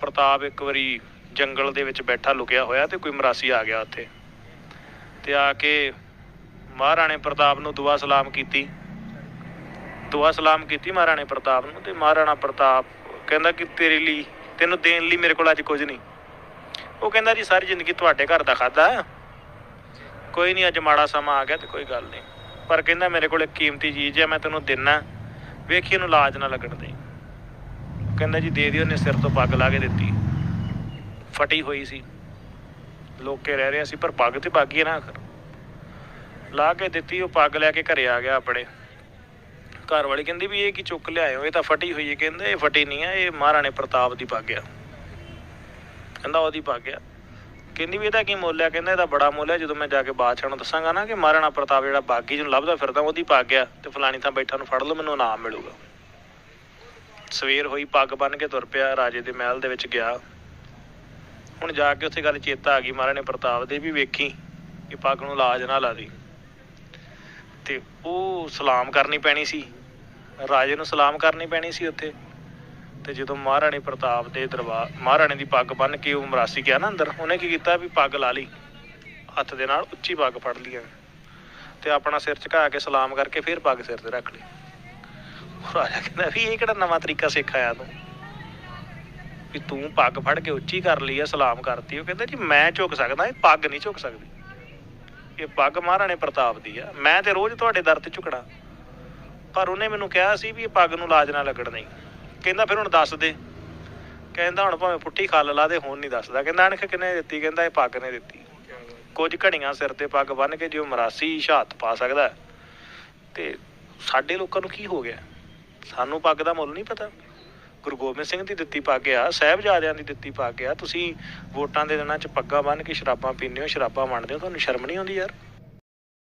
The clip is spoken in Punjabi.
ਪ੍ਰਤਾਪ ਇੱਕ ਵਾਰੀ ਜੰਗਲ ਦੇ ਵਿੱਚ ਬੈਠਾ, ਲੁਕਿਆ ਹੋਇਆ ਤੇ ਕੋਈ ਮਰਾਸੀ ਆ ਗਿਆ ਉੱਥੇ। ਤੇ ਆ ਕੇ ਮਹਾਰਾਣੇ ਪ੍ਰਤਾਪ ਨੂੰ ਦੁਆ ਸਲਾਮ ਕੀਤੀ। ਦੁਆ ਸਲਾਮ ਕੀਤੀ ਮਹਾਰਾਣੇ ਪ੍ਰਤਾਪ ਨੂੰ ਤੇ ਮਹਾਰਾਣਾ ਪ੍ਰਤਾਪ ਕਹਿੰਦਾ ਕਿ ਤੇਰੇ ਲਈ, ਤੈਨੂੰ ਦੇਣ ਲਈ ਮੇਰੇ ਕੋਲ ਅੱਜ ਕੁਝ ਨਹੀਂ। ਉਹ ਕਹਿੰਦਾ ਜੀ, ਸਾਰੀ ਜ਼ਿੰਦਗੀ ਤੁਹਾਡੇ ਘਰ ਦਾ ਖਾਦਾ ਕੋਈ ਨਹੀਂ, ਅੱਜ ਮਾੜਾ ਸਮਾਂ ਆ ਗਿਆ ਤੇ ਕੋਈ ਗੱਲ ਨਹੀਂ। ਪਰ ਕਹਿੰਦਾ ਮੇਰੇ ਕੋਲ ਇੱਕ ਕੀਮਤੀ ਚੀਜ਼ ਹੈ ਮੈਂ ਤੈਨੂੰ ਦਿੰਨਾ। ਵੇਖੀ, ਇਹਨੂੰ ਲਾਜ ਨਾ ਲੱਗਣ ਦੇ ਕਹਿੰਦਾ ਜੀ ਦੇ ਦਿਓ ਨੇ ਸਿਰ ਤੋਂ ਪੱਗ ਲਾ ਕੇ ਦਿੱਤੀ। ਫਟੀ ਹੋਈ ਸੀ। ਲੋਕੇ ਰਹਿ ਰਹੇ ਸੀ ਪਰ ਪੱਗ ਤੇ ਪੱਗ ਹੀ ਨਾ, ਆਖਰ। ਲਾ ਕੇ ਦਿੱਤੀ, ਉਹ ਪੱਗ ਲੈ ਕੇ ਘਰੇ ਆ ਗਿਆ ਆਪਣੇ। ਘਰ ਵਾਲੀ ਕਹਿੰਦੀ ਵੀ ਇਹ ਕੀ ਚੁੱਕ ਲਿਆਇਓ, ਇਹ ਤਾਂ ਫਟੀ ਹੋਈ ਹੈ। ਕਹਿੰਦੇ ਇਹ ਫਟੀ ਨਹੀਂ ਆ, ਇਹ ਮਹਾਰਾਣੇ ਪ੍ਰਤਾਪ ਦੀ ਪੱਗ ਆ। ਕਹਿੰਦਾ ਉਹਦੀ ਪੱਗ ਆ। ਕਹਿੰਦੀ ਵੀ ਇਹਦਾ ਕੀ ਮੁੱਲ ਆ? ਕਹਿੰਦਾ ਇਹਦਾ ਬੜਾ ਮੁੱਲ ਆ, ਜਦੋਂ ਮੈਂ ਜਾ ਕੇ ਬਾਦਸ਼ਾਹ ਨੂੰ ਦੱਸਾਂਗਾ ਨਾ ਕਿ ਮਹਾਰਾਣਾ ਪ੍ਰਤਾਪ ਜਿਹੜਾ ਬਾਗੀ ਜਿਹਨੂੰ ਲੱਭਦਾ ਫਿਰਦਾ, ਉਹਦੀ ਪੱਗ ਆ। ਤੇ ਫਲਾਣੀ ਥਾਂ ਬੈਠਾ ਨੂੰ ਫੜ ਲਓ, ਮੈਨੂੰ ਇਨਾਮ ਮਿਲੂਗਾ। ਸਵੇਰ ਹੋਈ ਪੱਗ ਬੰਨ ਕੇ ਤੁਰ ਪਿਆ, ਰਾਜੇ ਦੇ ਮਹਿਲ ਦੇ ਵਿੱਚ ਗਿਆ। ਹੁਣ ਜਾ ਕੇ ਉੱਥੇ ਗੱਲ ਚੇਤਾ ਆ ਗਈ ਮਹਾਰਾਣੇ ਪ੍ਰਤਾਪ ਦੇ ਵੀ ਵੇਖੀ ਕਿ ਪੱਗ ਨੂੰ ਲਾਜ ਨਾ ਲਾ ਦੀ ਤੇ ਉਹ ਸਲਾਮ ਕਰਨੀ ਪੈਣੀ ਸੀ। ਰਾਜੇ ਨੂੰ ਸਲਾਮ ਕਰਨੀ ਪੈਣੀ ਸੀ ਉੱਥੇ। ਤੇ ਜਦੋਂ ਮਹਾਰਾਣੀ ਪ੍ਰਤਾਪ ਦੇ ਦਰਬਾਰ ਮਹਾਰਾਣੀ ਦੀ ਪੱਗ ਬੰਨ ਕੇ ਉਹ ਮਰਾਸੀ ਗਿਆ ਨਾ ਅੰਦਰ, ਉਹਨੇ ਕੀ ਕੀਤਾ ਵੀ ਪੱਗ ਲਾ ਲਈ। ਹੱਥ ਦੇ ਨਾਲ ਉੱਚੀ ਪੱਗ ਫੜ ਲਈ ਤੇ ਆਪਣਾ ਸਿਰ ਝੁਕਾ ਕੇ ਸਲਾਮ ਕਰਕੇ ਫਿਰ ਪੱਗ ਸਿਰ ਤੇ ਰੱਖ ਲਈ। ਰਾਜਾ ਕਹਿੰਦਾ ਵੀ ਇਹ ਕਿਹੜਾ ਨਵਾਂ ਤਰੀਕਾ ਸਿੱਖ ਆਇਆ ਤੂੰ? ਵੀ ਤੂੰ ਪੱਗ ਫੜ ਕੇ ਉੱਚੀ ਕਰ ਲਈ ਆ, ਸਲਾਮ ਕਰਤੀ। ਉਹ ਕਹਿੰਦਾ ਜੀ, ਮੈਂ ਝੁਕ ਸਕਦਾ, ਇਹ ਪੱਗ ਨਹੀਂ ਝੁਕ ਸਕਦੀ। ਇਹ ਪੱਗ ਮਹਾਰਾਣੇ ਪ੍ਰਤਾਪ ਦੀ ਆ। ਮੈਂ ਤੇ ਰੋਜ਼ ਤੁਹਾਡੇ ਦਰ ਤੇ ਝੁਕਣਾ। ਪਰ ਉਹਨੇ ਮੈਨੂੰ ਕਿਹਾ ਸੀ ਵੀ ਇਹ ਪੱਗ ਨੂੰ ਲਾਜ ਨਾ ਲੱਗਣ ਨਹੀਂ। ਕਹਿੰਦਾ ਫਿਰ ਹੁਣ ਦੱਸ ਦੇ। ਕਹਿੰਦਾ ਹੁਣ ਭਾਵੇਂ ਪੁੱਠੀ ਖੱਲ ਲਾ ਦੇ, ਹੁਣ ਨਹੀਂ ਦੱਸਦਾ। ਕਹਿੰਦਾ ਅਣਖ ਕਿਨੇ ਦਿੱਤੀ? ਕਹਿੰਦਾ ਇਹ ਪੱਗ ਨੇ ਦਿੱਤੀ। ਕੁਝ ਘੜੀਆਂ ਸਿਰ ਤੇ ਪੱਗ ਬੰਨ ਕੇ ਜਿਉ ਮਰਾਸੀ ਸ਼ਹਾਦਤ ਪਾ ਸਕਦਾ। ਤੇ ਸਾਡੇ ਲੋਕਾਂ ਨੂੰ ਕੀ ਹੋ ਗਿਆ? ਸਾਨੂੰ ਪੱਗ ਦਾ ਮੁੱਲ ਨਹੀਂ ਪਤਾ। ਗੁਰੂ ਗੋਬਿੰਦ ਸਿੰਘ ਦੀ ਦਿੱਤੀ ਪੱਗ ਆ, ਸਾਹਿਬਜ਼ਾਦਿਆਂ ਦੀ ਦਿੱਤੀ ਪੱਗ ਆ। ਤੁਸੀਂ ਵੋਟਾਂ ਦੇ ਦਿਨਾਂ 'ਚ ਪੱਗਾਂ ਬੰਨ ਕੇ ਸ਼ਰਾਬਾਂ ਪੀਂਦੇ ਹੋ, ਸ਼ਰਾਬਾਂ ਵੰਡਦੇ ਹੋ, ਤੁਹਾਨੂੰ ਸ਼ਰਮ ਨਹੀਂ ਆਉਂਦੀ ਯਾਰ?